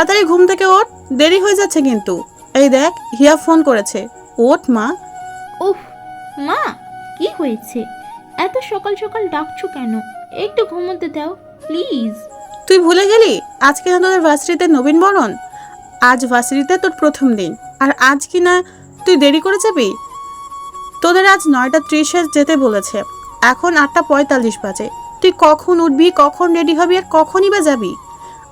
তাড়াতাড়ি ঘুম থেকে ওঠ দেরি হয়ে যাচ্ছে কিন্তু। এই দেখ হিয়া ফোন করেছে। ওঠ মা। উফ মা কি হয়েছে? এত সকাল সকাল ডাকছো কেন? একটু ঘুমোতে দাও প্লিজ। তুই ভুলে গেলি? আজকে না তোদের ভার্সিটিতে নবীন বরণ? আজ ভার্সিটিতে তোর প্রথম দিন। আর আজ কি না তুই দেরি করে যাবি? তোদের আজ নয়টা ত্রিশে যেতে বলেছে। এখন আটটা পঁয়তাল্লিশ বাজে। তুই কখন উঠবি কখন রেডি হবি আর কখনই বা যাবি?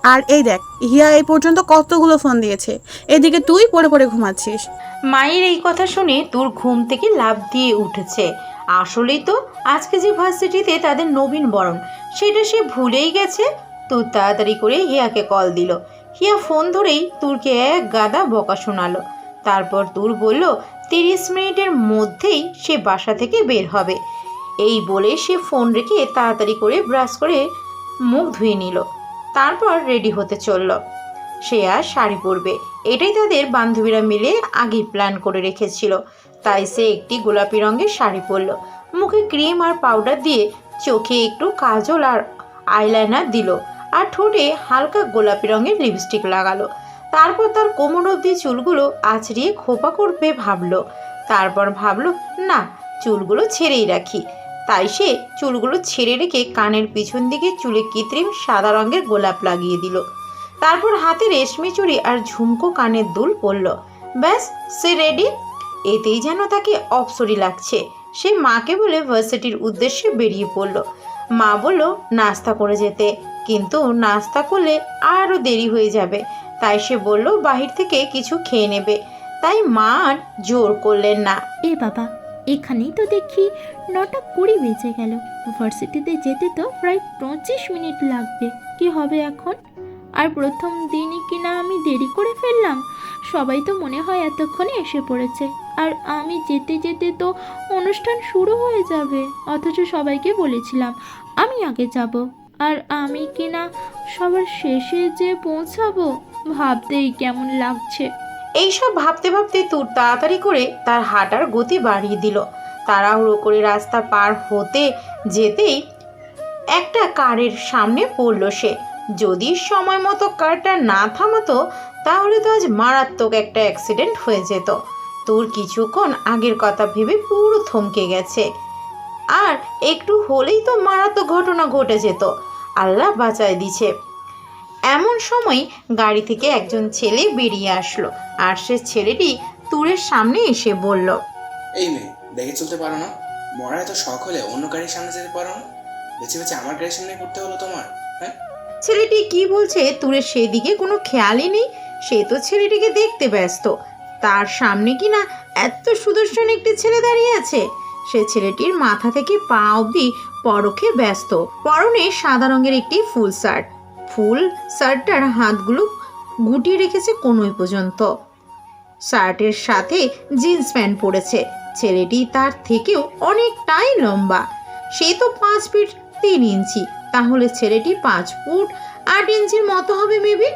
আর এই দেখ, হিয়া এই পর্যন্ত কতগুলো ফোন দিয়েছে। এদিকে তুই পড়ে পড়ে ঘুমাচ্ছিস। মায়ের এই কথা শুনে তোর ঘুম থেকে লাভ দিয়ে উঠেছে। আসলেই তো আজকে যে ভার্সিটিতে তাদের নবীন বরণ, সেটা সে ভুলেই গেছে। তোর তাড়াতাড়ি করে হিয়াকে কল দিল। হিয়া ফোন ধরেই তুরকে এক গাদা বকা শোনালো। তারপর তুর বলল, তিরিশ মিনিটের মধ্যেই সে বাসা থেকে বের হবে। এই বলে সে ফোন রেখে তাড়াতাড়ি করে ব্রাশ করে মুখ ধুয়ে নিল। তারপর রেডি হতে চলল। সে আর শাড়ি পরবে। এটাই তাদের বান্ধবীরা মিলে আগে প্ল্যান করে রেখেছিল। তাই সে একটি গোলাপি রঙের শাড়ি পরল। মুখে ক্রিম আর পাউডার দিয়ে চোখে একটু কাজল আর আইলাইনার দিল আর ঠোঁটে হালকা গোলাপি রঙের লিপস্টিক লাগালো। তারপর তার কোমর অব্দি চুলগুলো আছড়িয়ে খোপা করবে ভাবলো। তারপর ভাবলো, না, চুলগুলো ছেড়েই রাখি। তাই সে চুলগুলো ছেড়ে রেখে কানের পিছন দিকে চুলে কৃত্রিম সাদা রঙের গোলাপ লাগিয়ে দিল। তারপর হাতে রেশমি চুড়ি আর ঝুমকো কানের দুল পরল। ব্যাস, সে রেডি এতেই যেন তাকে অপসরি লাগছে। সে মাকে বলে ভার্সিটির উদ্দেশ্যে বেরিয়ে পড়ল। মা বলল, নাস্তা করে যেতে। কিন্তু নাস্তা করলে আরও দেরি হয়ে যাবে। তাই সে বলল, বাহির থেকে কিছু খেয়ে নেবে। তাই মা আর জোর করলেন না। এ বাবা এখানেই তো দেখি নটা কুড়ি বেজে গেল। ভার্সিটিতে যেতে তো প্রায় পঁচিশ মিনিট লাগবে। কি হবে এখন? আর প্রথম দিনই কিনা আমি দেরি করে ফেললাম? সবাই তো মনে হয় এতক্ষণে এসে পড়েছে। আর আমি যেতে যেতে তো অনুষ্ঠান শুরু হয়ে যাবে। অথচ সবাইকে বলেছিলাম, আমি আগে যাব। আর আমি কিনা সবার শেষে যে পৌঁছাবো? ভাবতেই কেমন লাগছে। এইসব ভাবতে ভাবতে তুর তাড়াতাড়ি করে তার হাঁটার গতি বাড়িয়ে দিল। তাড়াহুড়ো করে রাস্তা পার হতে যেতেই একটা কারের সামনে পড়ল সে। যদি সময় মতো কারটা না থামাতো, তাহলে তো আজ মারাত্মক একটা অ্যাক্সিডেন্ট হয়ে যেত। তোর কিছুক্ষণ আগের কথা ভেবে পুরো থমকে গেছে। আর একটু হলেই তো মারাত্মক ঘটনা ঘটে যেত। আল্লাহ বাঁচায় দিছে। এমন সময় গাড়ি থেকে একজন ছেলে বেরিয়ে আসলো আর সে ছেলেটি তুরের সামনে এসে বলল এই মেয়ে দেখে চলতে পারো না। মরা এত শখ হলে অন্য গাড়ির সামনে যেতে পারো না। বেছে বেছে আমার গাড়ির সামনে করতে হলো তোমার হ্যাঁ? ছেলেটি কি বলছে তুরের সেদিকে কোনো খেয়ালই নেই। সে তো ছেলেটিকে দেখতে ব্যস্ত। তার সামনে কি না এত সুদর্শন একটি ছেলে দাঁড়িয়ে আছে? সে ছেলেটির মাথা থেকে পা অবধি পরখে ব্যস্ত। পরনে সাদা রঙের একটি ফুল শার্ট। ফুল, শার্টটার হাতগুলো গুটিয়ে রেখেছে কোনোই পর্যন্ত। শার্টের সাথে জিন্স প্যান্ট পরেছে। ছেলেটি তার থেকেও অনেকটাই লম্বা। সে তো পাঁচ ফিট তিন ইঞ্চি। তাহলে ছেলেটি পাঁচ ফুট আট ইঞ্চির মতো হবে, মেবি?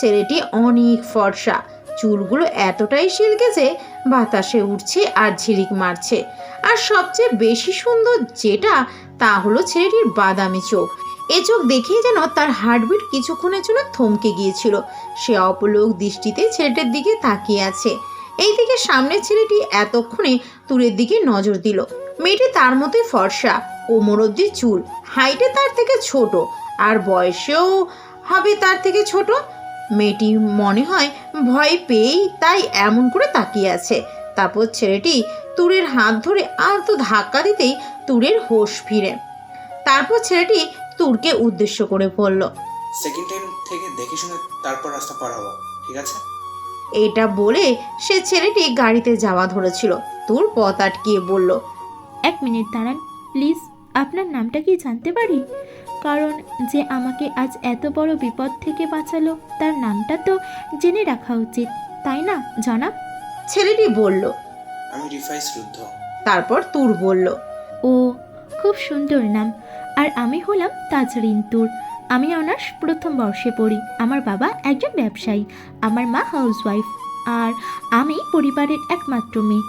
ছেলেটি অনেক ফর্সা। চুলগুলো এতটাই শিলকেছে বাতাসে উঠছে আর ঝিলিক মারছে। আর সবচেয়ে বেশি সুন্দর যেটা, তা হলো ছেলেটির বাদামি চোখ। এ চোখ দেখেই যেন তার হার্টবিট কিছুক্ষণের জন্য থমকে গিয়েছিল। সে অপলোক দৃষ্টিতে ছেলেটার দিকে তাকিয়ে আছে। এইদিকে সামনের ছেলেটি এতক্ষণে তুরের দিকে নজর দিল। মেয়েটি তার মতোই ফর্সা, কোমর অব্দি চুল, হাইটে তার থেকে ছোট। আর বয়সেও হবে তার থেকে ছোট? মেয়েটি মনে হয় ভয় পেয়েই তাই এমন করে তাকিয়ে আছে। তারপর ছেলেটি তুরের হাত ধরে আর তো ধাক্কা দিতেই তুরের হোশ ফিরে। তারপর ছেলেটি তুরকে উদ্দেশ্য করে বলল সেকেন্ড টাইম থেকে দেখে শুনে তারপর রাস্তা পার হওয়া ঠিক আছে? এটা বলে সে ছেলেটি গাড়িতে যাওয়া ধরেছিল। তোর পথ আটকিয়ে বলল এক মিনিট দাঁড়ান প্লিজ আপনার নামটা কি জানতে পারি? কারণ যে আমাকে আজ এত বড় বিপদ থেকে বাঁচালো তার নামটা তো জেনে রাখা উচিত তাই না জনাব? ছেলেটি বলল আমি রিফাইস রুদ্ধ। তারপর তুর বলল ও খুব সুন্দর নাম। আর আমি হলাম তাজরিন তুর আমি অনার্স প্রথম বর্ষে পড়ি। আমার বাবা একজন ব্যবসায়ী। আমার মা হাউসওয়াইফ। আর আমি পরিবারের একমাত্র মেয়ে।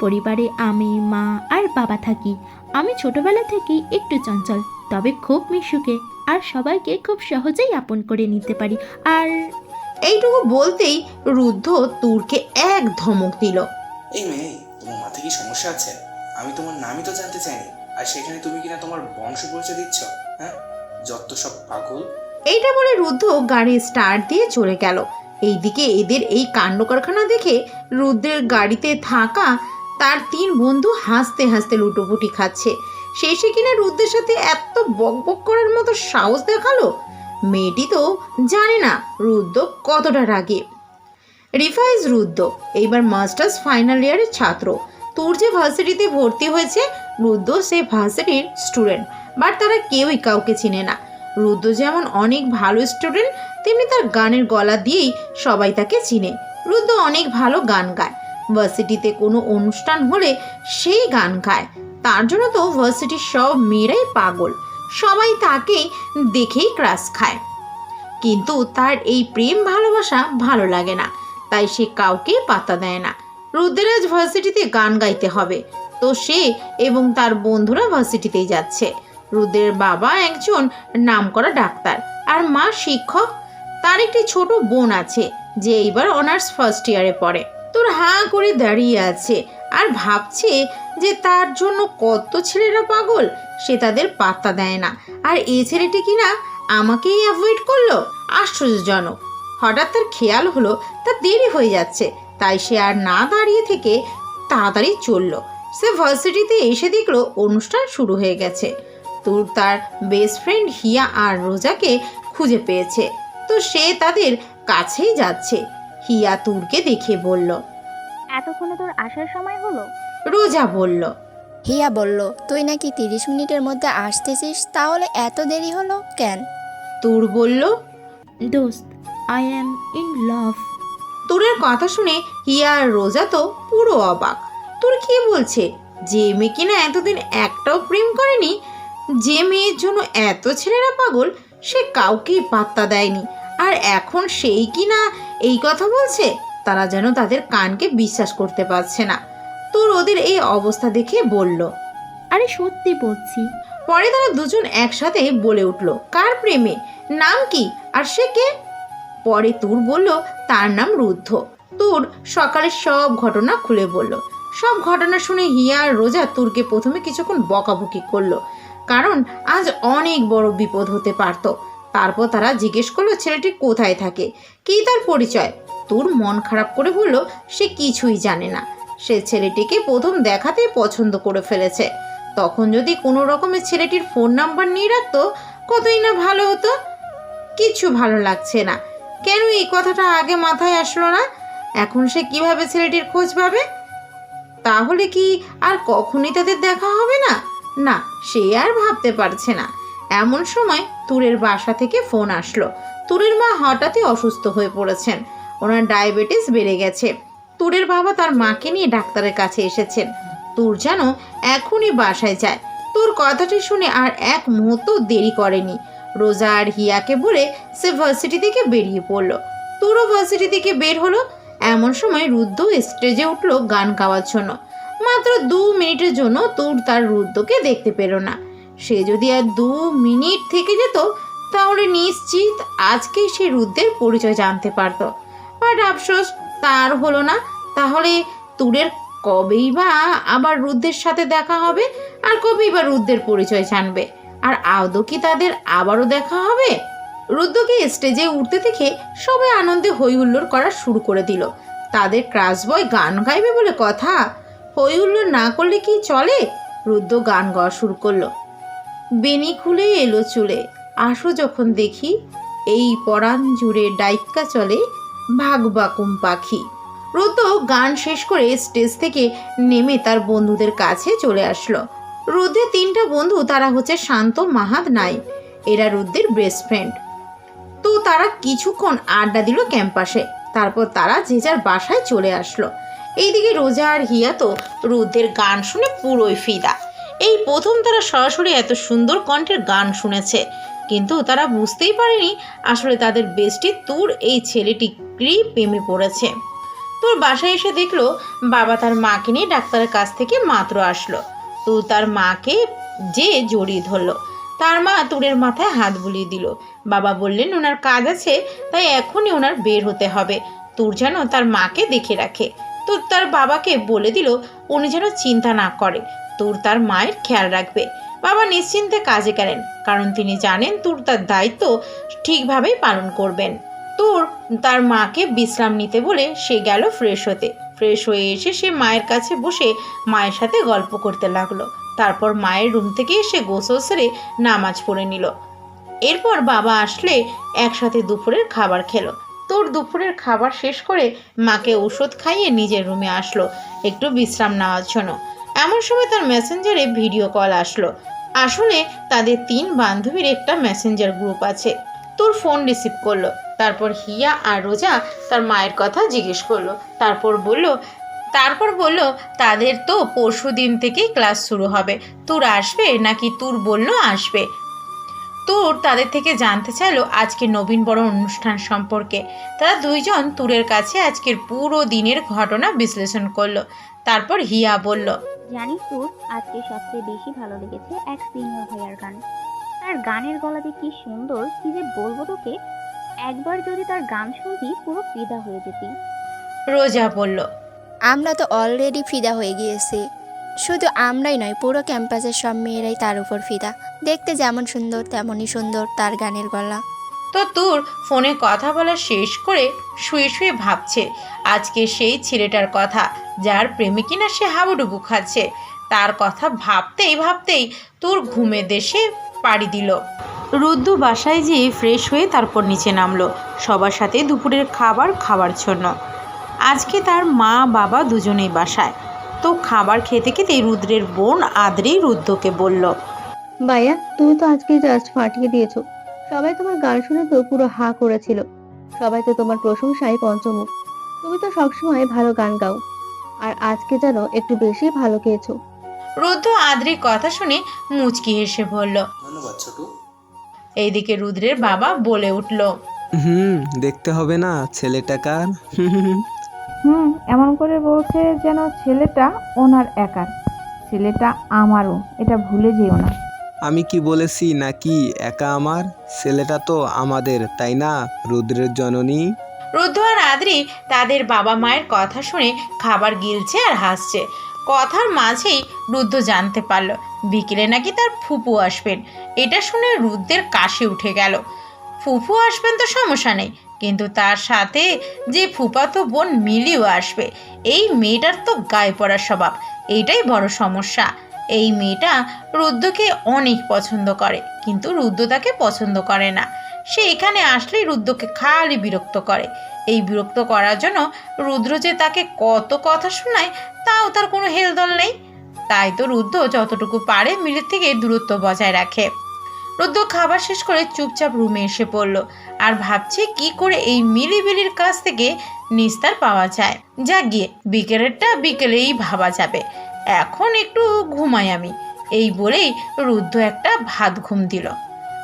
পরিবারে আমি, মা আর বাবা থাকি। আমি ছোটবেলা থেকেই একটু চঞ্চল, তবে খুব মিশুকে। আর সবাইকে খুব সহজেই আপন করে নিতে পারি। আর এইটুকু বলতেই রুদ্ধ তুরকে এক ধমক দিল। এই মেয়ে, তোমার মাথায় কি সমস্যা আছে? আমি তোমার নামই তো জানতে চাইনি। আর সেখানে তুমি কিনা তোমার বংশ পরিচয় দিচ্ছ? হ্যাঁ? যত সব পাগল। এইটা বলে রুদ্ধ গাড়ি স্টার্ট দিয়ে চলে গেল। এইদিকে এদের এই কাণ্ড কারখানা দেখে রুদ্রের গাড়িতে থাকা তার তিন বন্ধু হাসতে হাসতে লুটোপুটি খাচ্ছে। শেষে কিনা রুদ্রের সাথে এত বক বক করার মতো সাহস দেখাল? মেয়েটি তো জানে না রুদ্র কতটা রাগে। রিফাইজ রুদ্র, এইবার মাস্টার্স ফাইনাল ইয়ারের ছাত্র। তোর যে ভার্সিটিতে ভর্তি হয়েছে রুদ্র সে ভার্সিটির স্টুডেন্ট বাট তারা কেউই কাউকে চিনে না। রুদ্র যেমন অনেক ভালো স্টুডেন্ট তেমনি তার গানের গলা দিয়েই সবাই তাকে চিনে। রুদ্র অনেক ভালো গান গায়। ভার্সিটিতে কোনো অনুষ্ঠান হলে সেই গান গায়। তার জন্য তো ভার্সিটির সব মেয়েরাই পাগল। সবাই তাকে দেখেই ক্রাশ খায়। কিন্তু তার এই প্রেম ভালোবাসা ভালো লাগে না। তাই সে কাউকে পাত্তা দেয় না। রুদ্রাজ ভার্সিটিতে গান গাইতে হবে। তো সে এবং তার বন্ধুরা ভার্সিটিতেই যাচ্ছে। রুদ্রের বাবা একজন নামকরা ডাক্তার। আর মা শিক্ষক। তার একটি ছোট বোন আছে, যে এইবার অনার্স ফার্স্ট ইয়ারে পড়ে। তোর হাঁ করে দাঁড়িয়ে আছে আর ভাবছে যে তার জন্য কত ছেলেরা পাগল, সে তাদের পাত্তা দেয় না। আর এই ছেলেটি কিনা আমাকেই অ্যাভয়েড করল? আশ্চর্যজনক। হঠাৎ তার খেয়াল হলো তার দেরি হয়ে যাচ্ছে। তাই সে আর না দাঁড়িয়ে থেকে তাড়াতাড়ি চলল। সে ভার্সিটিতে এসে দেখল অনুষ্ঠান শুরু হয়ে গেছে। তোর তার বেস্ট ফ্রেন্ড হিয়া আর রোজাকে খুঁজে পেয়েছে। তো সে তাদের কাছেই যাচ্ছে। হিয়া তুরকে দেখে বলল এতক্ষণে তোর আসার সময় হলো? রোজা বলল হিয়া বলল তুই নাকি তিরিশ মিনিটের মধ্যে আসতেছিস তাহলে এত দেরি হলো কেন? তুর বলল দোস্ত আই অ্যাম ইন লাভ তুরের কথা শুনে হিয়া আর রোজা তো পুরো অবাক। তোর কি বলছে? যে মেয়ে কিনা এতদিন একটাও প্রেম করেনি যে মেয়ের জন্য এত ছেলেরা পাগল সে কাউকেই পাত্তা দেয়নি। আর এখন সেই কিনা এই কথা বলছে তারা যেন তাদের কানকে বিশ্বাস করতে পারছে না। তোর ওদের এই অবস্থা দেখে বলল। আরে সত্যি বলছি। পরে তারা দুজন একসাথে বলে উঠল কার প্রেমে? নাম কি? আর সে কে? পরে তুর বলল তার নাম রুদ্ধ। তুর সকালের সব ঘটনা খুলে বলল। সব ঘটনা শুনে হিয়া আর রোজা তুরকে প্রথমে কিছুক্ষণ বকাবকি করল। কারণ আজ অনেক বড় বিপদ হতে পারত। তারপর তারা জিজ্ঞেস করল, ছেলেটি কোথায় থাকে? কী তার পরিচয়? তোর মন খারাপ করে বলল, সে কিছুই জানে না। সে ছেলেটিকে প্রথম দেখাতেই পছন্দ করে ফেলেছে। তখন যদি কোনো রকমের ছেলেটির ফোন নাম্বার নিয়ে রাখতো, কতই না ভালো হতো? কিচ্ছু ভালো লাগছে না। কেন এই কথাটা আগে মাথায় আসলো না? এখন সে কীভাবে ছেলেটির খোঁজ পাবে? তাহলে কি আর কখনই তাদের দেখা হবে না? না, সে আর ভাবতে পারছে না। এমন সময় তুরের বাসা থেকে ফোন আসলো। তুরের মা হঠাৎই অসুস্থ হয়ে পড়েছেন। ওনার ডায়াবেটিস বেড়ে গেছে। তুরের বাবা তার মাকে নিয়ে ডাক্তারের কাছে এসেছেন। তুর যেন এখনই বাসায় যায়। তোর কথাটি শুনে আর এক মুহূর্ত দেরি করেনি। রোজা আর হিয়াকে বলে সে ভার্সিটি থেকে বেরিয়ে পড়ল। তোরও ভার্সিটি থেকে বের হলো। এমন সময় রুদ্র স্টেজে উঠল গান গাওয়ার জন্য। মাত্র দু মিনিটের জন্য তোর তার রুদ্রকে দেখতে পেল না। সে যদি আর দু মিনিট থেকে যেত, তাহলে নিশ্চিত আজকেই সে রুদ্রের পরিচয় জানতে পারতো। বাট আফসোস তার হলো না। তাহলে তুরের কবেই বা আবার রুদ্রের সাথে দেখা হবে? আর কবেই বা রুদ্রের পরিচয় জানবে? আর আদৌ কি তাদের আবারও দেখা হবে? রুদ্রকে স্টেজে উঠতে দেখে সবাই আনন্দে হই হুল্লোড় করা শুরু করে দিল। তাদের ক্রাশ বয় গান গাইবে বলে কথা। হই হুল্লোড় না করলে কি চলে? রুদ্র গান গাওয়া শুরু করল। বেনি খুলে এলো চুলে। আসো যখন দেখি, এই পরাণ জুড়ে ডাইক্কা চলে ভাগ বাকুম পাখি। রুদ্র গান শেষ করে স্টেজ থেকে নেমে তার বন্ধুদের কাছে চলে আসলো। রুদ্রের তিনটা বন্ধু, তারা হচ্ছে শান্ত, মাহাত, নাই। এরা রুদ্রের বেস্ট ফ্রেন্ড তো তারা কিছুক্ষণ আড্ডা দিল ক্যাম্পাসে। তারপর তারা যে যার বাসায় চলে আসলো। এইদিকে রোজা আর হিয়া তো রুদ্রের গান শুনে পুরোই ফিদা। এই প্রথম তারা সরাসরি এত সুন্দর কণ্ঠের গান শুনেছে। কিন্তু তারা বুঝতেই পারেনি আসলে তাদের বেস্টি তুর এই ছেলেটি ছেলেটিরই প্রেমে পড়েছে। তোর বাসায় এসে দেখল বাবা তার মাকে নিয়ে ডাক্তারের কাছ থেকে মাত্র আসলো। তুর তার মাকে যে জড়িয়ে ধরলো। তার মা তুরের মাথায় হাত বুলিয়ে দিল। বাবা বললেন, ওনার কাজ আছে, তাই এখনই ওনার বের হতে হবে। তুর যেন তার মাকে দেখে রাখে। তুর তার বাবাকে বলে দিল, উনি যেন চিন্তা না করে। তুর তার মায়ের খেয়াল রাখবে। বাবা নিশ্চিন্তে কাজে গেলেন, কারণ তিনি জানেন তুর তার দায়িত্ব ঠিকভাবেই পালন করবেন। তুর তার মাকে বিশ্রাম নিতে বলে সে গেল ফ্রেশ হতে। ফ্রেশ হয়ে এসে সে মায়ের কাছে বসে মায়ের সাথে গল্প করতে লাগল। তারপর মায়ের রুম থেকে এসে গোসল সেরে নামাজ পড়ে নিল। এরপর বাবা আসলে একসাথে দুপুরের খাবার খেলো। তোর দুপুরের খাবার শেষ করে মাকে ওষুধ খাইয়ে নিজের রুমে আসলো। একটু বিশ্রাম নেওয়ার জন্য। এমন সময় তার মেসেঞ্জারে ভিডিও কল আসলো। আসলে তাদের তিন বান্ধবীর একটা মেসেঞ্জার গ্রুপ আছে। তোর ফোন রিসিভ করল। তারপর হিয়া আর রোজা তার মায়ের কথা জিজ্ঞেস করল। তারপর বলল তারপর বলল তাদের তো পরশু দিন থেকেই ক্লাস শুরু হবে। তোর আসবে নাকি তোর বলল আসবে? তোর তাদের থেকে জানতে চাইলো আজকে নবীন বড় অনুষ্ঠান সম্পর্কে। তারা দুইজন তুরের কাছে আজকের পুরো দিনের ঘটনা বিশ্লেষণ করল। তারপর হিয়া বলল জানিস তোর আজকে সবচেয়ে বেশি ভালো লেগেছে এক সিনিয়র ভাইয়ার গান। তার গানের গলা যে কি সুন্দর কি যে বলব তোকে? একবার যদি তার গান শুনতি পুরো ফিদা হয়ে যেতি। রোজা বলল আমরা তো অলরেডি ফিদা হয়ে গিয়েছি। শুধু আমরাই নয়, পুরো ক্যাম্পাসের সব মেয়েরাই তার উপর ফিদা। দেখতে যেমন সুন্দর, তেমনই সুন্দর তার গানের গলা। তো তোর ফোনে কথা বলা শেষ করে শুয়ে শুয়ে ভাবছে, আজকে সেই ছেলেটার কথা, যার প্রেমে কিনা সে হাবুডুবু খাচ্ছে। তার কথা ভাবতেই ভাবতেই তোর ঘুমে দেশে পাড়ি দিল। রুদ্দু বাসায় যেয়ে ফ্রেশ হয়ে তারপর নিচে নামলো, সবার সাথে দুপুরের খাবার খাওয়ার জন্য। আজকে তার মা বাবা দুজনেই বাসায়। তো খাবার খেতে খেতে রুদ্রের বোন আদ্রি রুদ্রকে বলল ভাইয়া তুমি তো আজকে জাস্ট ফাটিয়ে দিয়েছ। সবাই তোমার গান শুনে তো পুরো হা করেছিল। সবাই তো তোমার প্রশংসায় পঞ্চমুখ। তুমি তো সবসময় ভালো গান গাও। আর আজকে যেন একটু বেশি ভালো গেয়েছো রুদ্র আদ্রির কথা শুনে মুচকি হেসে বলল ধন্যবাদ ছোটু। এইদিকে রুদ্রের বাবা বলে উঠল হুম দেখতে হবে না ছেলেটা কার। হুম এমন করে বলছে যেন ছেলেটা ওনার একার। ছেলেটা আমারও এটা ভুলে যেও না। আমি কি বলেছি নাকি একা আমার? ছেলেটা তো আমাদের তাই না রুদ্রের জননী? রুদ্র আর আদ্রি তাদের বাবা মায়ের কথা শুনে খাবার গিলছে আর হাসছে। কথার মাঝেই রুদ্র জানতে পারল বিকেলে নাকি তার ফুপু আসবেন। এটা শুনে রুদ্রের কাশি উঠে গেল। ফুফু আসবেন তো সমস্যা নেই কিন্তু তার সাথে যে ফুপাতো বোন মিলিও আসবে, এই মেয়েটার তো গায়ে পড়ার স্বভাব এইটাই বড় সমস্যা। এই মেয়েটা রুদ্রকে অনেক পছন্দ করে, কিন্তু রুদ্র তাকে পছন্দ করে না। সে এখানে আসলেই রুদ্রকে খালি বিরক্ত করে। এই বিরক্ত করার জন্য রুদ্র যে তাকে কত কথা শোনায়, তাও তার কোনো হেলদল নেই। তাই তো রুদ্র যতটুকু পারে মিলের থেকে দূরত্ব বজায় রাখে। রুদ্র খাবার শেষ করে চুপচাপ রুমে এসে পড়ল আর ভাবছে কি করে এই মিলিবিলির কাছ থেকে নিস্তার পাওয়া যায়। যা গিয়ে, বিকেলেরটা বিকেলেই ভাবা যাবে। এখন একটু ঘুমাই আমি, এই বলেই রুদ্র একটা ভাত ঘুম দিল।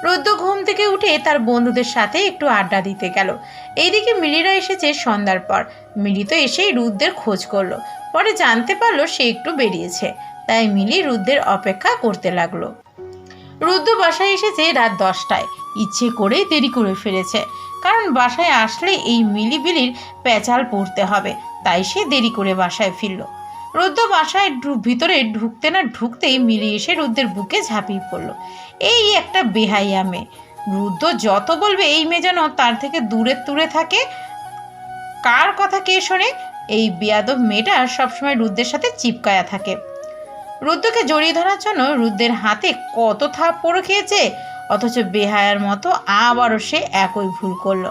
রুদ্র ঘুম থেকে উঠে তার বন্ধুদের সাথে একটু আড্ডা দিতে গেল। এইদিকে মিলিরা এসেছে সন্ধ্যার পর। মিলি তো এসেই রুদ্রের খোঁজ করল। পরে জানতে পারল সে একটু বেরিয়েছে। তাই মিলি রুদ্রের অপেক্ষা করতে লাগল। রুদ্র বাসায় এসেছে রাত দশটায়। ইচ্ছে করেই দেরি করে ফেলেছে। কারণ বাসায় আসলে এই মিলি বিলির পেঁচাল পড়তে হবে, তাই সে দেরি করে বাসায় ফিরল। রুদ্র বাসায় ভিতরে ঢুকতে না ঢুকতেই মিলি এসে রুদ্রের বুকে ঝাঁপিয়ে পড়ল। এই একটা বেহাইয়া মেয়ে। রুদ্র যত বলবে এই মেয়ে যেন তার থেকে দূরে দূরে থাকে, কার কথা কে শোনে? এই বিয়াদব মেয়েটা সবসময় রুদ্রের সাথে চিপকায়া থাকে। রুদ্রকে জড়িয়ে ধরার জন্য রুদ্রের হাতে কত থাপ পড়ে খেয়েছে, অথচ বেহায়ার মতো আবারও সে একই ভুল করল।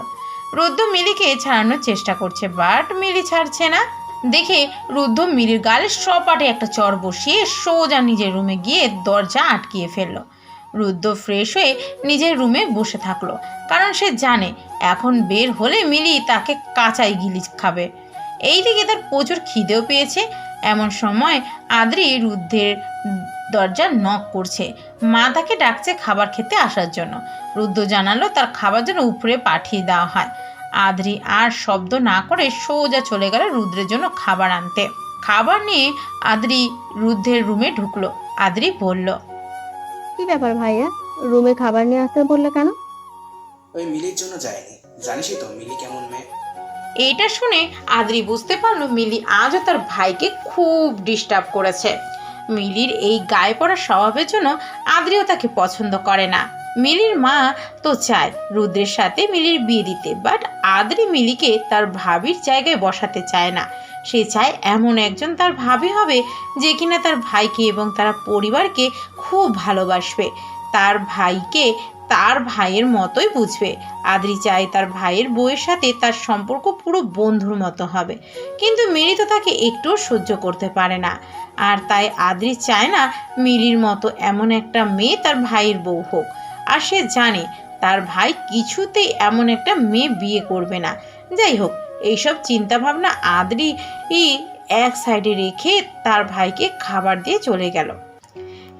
রুদ্র মিলিকে ছাড়ানোর চেষ্টা করছে বাট মিলি ছাড়ছে না। দেখে রুদ্র মিলির গালে সপাটে একটা চর বসিয়ে সোজা নিজের রুমে গিয়ে দরজা আটকিয়ে ফেলল। রুদ্র ফ্রেশ হয়ে নিজের রুমে বসে থাকল, কারণ সে জানে এখন বের হলে মিলি তাকে কাঁচাই গিলি খাবে। এইদিকে তার প্রচুর খিদেও পেয়েছে এমন সময় আদ্রি রুদ্রের দরজা নক করছে। মা তাকে ডাকছে খাবার খেতে আসার জন্য। রুদ্র জানালো তার খাবার জন্য উপরে পাঠিয়ে দেওয়া হয়। আদ্রি আর শব্দ না করে সোজা চলে গেল রুদ্রের জন্য খাবার আনতে। খাবার নিয়ে আদ্রি রুদ্রের রুমে ঢুকলো। আদ্রি বলল কি ব্যাপার ভাইয়া? রুমে খাবার নিয়ে আসতে বললে কেন? ওই মিলির জন্য যায়নি। জানিসই তো মিলি কেমন মেয়ে। এইটা শুনে আদ্রি বুঝতে পারল মিলি আজও তার ভাইকে খুব ডিস্টার্ব করেছে। মিলির এই গায়ে পড়া স্বভাবের জন্য আদ্রিও তাকে পছন্দ করে না। মিলির মা তো চায় রুদ্রের সাথে মিলির বিয়ে দিতে বাট আদ্রি মিলিকে তার ভাবির জায়গায় বসাতে চায় না। সে চায় এমন একজন তার ভাবি হবে যে কিনা তার ভাইকে এবং তার পরিবারকে খুব ভালোবাসবে। তার ভাইকে তার ভাইয়ের মতোই বুঝবে। আদ্রি চায় তার ভাইয়ের বউয়ের সাথে তার সম্পর্ক পুরো বন্ধুর মতো হবে। কিন্তু মিলি তো তাকে একটুও সহ্য করতে পারে না। আর তাই আদ্রি চায় না মিলির মতো এমন একটা মেয়ে তার ভাইয়ের বউ হোক। আর সে জানে তার ভাই কিছুতেই এমন একটা মেয়ে বিয়ে করবে না। যাই হোক, এইসব চিন্তাভাবনা আদ্রি এক সাইডে রেখে তার ভাইকে খাবার দিয়ে চলে গেল।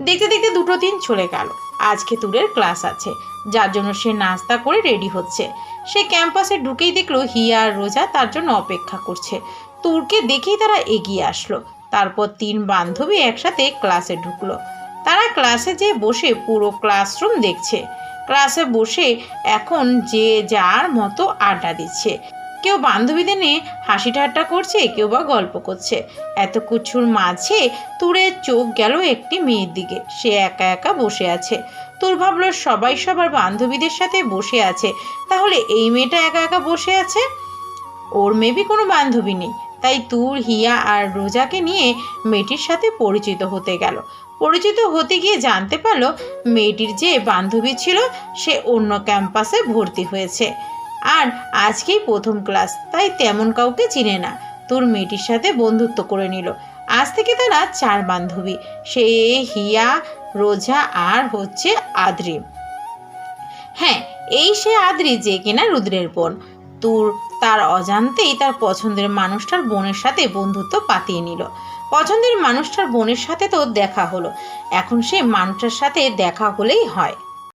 দেখতে দেখতে দুটো দিন চলে গেল। আজকে তুরের ক্লাস আছে, যার জন্য সে নাস্তা করে রেডি হচ্ছে। সে ক্যাম্পাসে ঢুকেই দেখল হিয়া আর রোজা তার জন্য অপেক্ষা করছে। তুরকে দেখেই তারা এগিয়ে আসলো। তারপর তিন বান্ধবী একসাথে ক্লাসে ঢুকলো। তারা ক্লাসে যেয়ে বসে পুরো ক্লাসরুম দেখছে। ক্লাসে বসে এখন যে যার মতো আড্ডা দিচ্ছে। কেউ বান্ধবীদের নিয়ে হাসি ঠাট্টা করছে, কেউ বা গল্প করছে। এত কিছুর মাঝে তুরের চোখ গেল একটি মেয়ের দিকে। সে একা একা বসে আছে। তোর ভাবলো সবাই সবার বান্ধবীদের সাথে বসে আছে। তাহলে এই মেয়েটা একা একা বসে আছে? ওর মেবি কোনো বান্ধবী নেই। তাই তুর, হিয়া আর রোজাকে নিয়ে মেয়েটির সাথে পরিচিত হতে গেল। পরিচিত হতে গিয়ে জানতে পারল মেয়েটির যে বান্ধবী ছিল, সে অন্য ক্যাম্পাসে ভর্তি হয়েছে। আর আজকেই প্রথম ক্লাস, তাই তেমন কাউকে চিনে না। তোর মেয়েটির সাথে বন্ধুত্ব করে নিল। আজ থেকে তারা চার বান্ধবী, সে হিয়া, রোজা আর হচ্ছে আদ্রি। হ্যাঁ এই সে আদ্রি যে কিনা রুদ্রের বোন। তোর, তার অজান্তেই তার পছন্দের মানুষটার বোনের সাথে বন্ধুত্ব পাতিয়ে নিল। পছন্দের মানুষটার বোনের সাথে তো দেখা হলো। এখন সে মানুষটার সাথে দেখা হলেই হয়।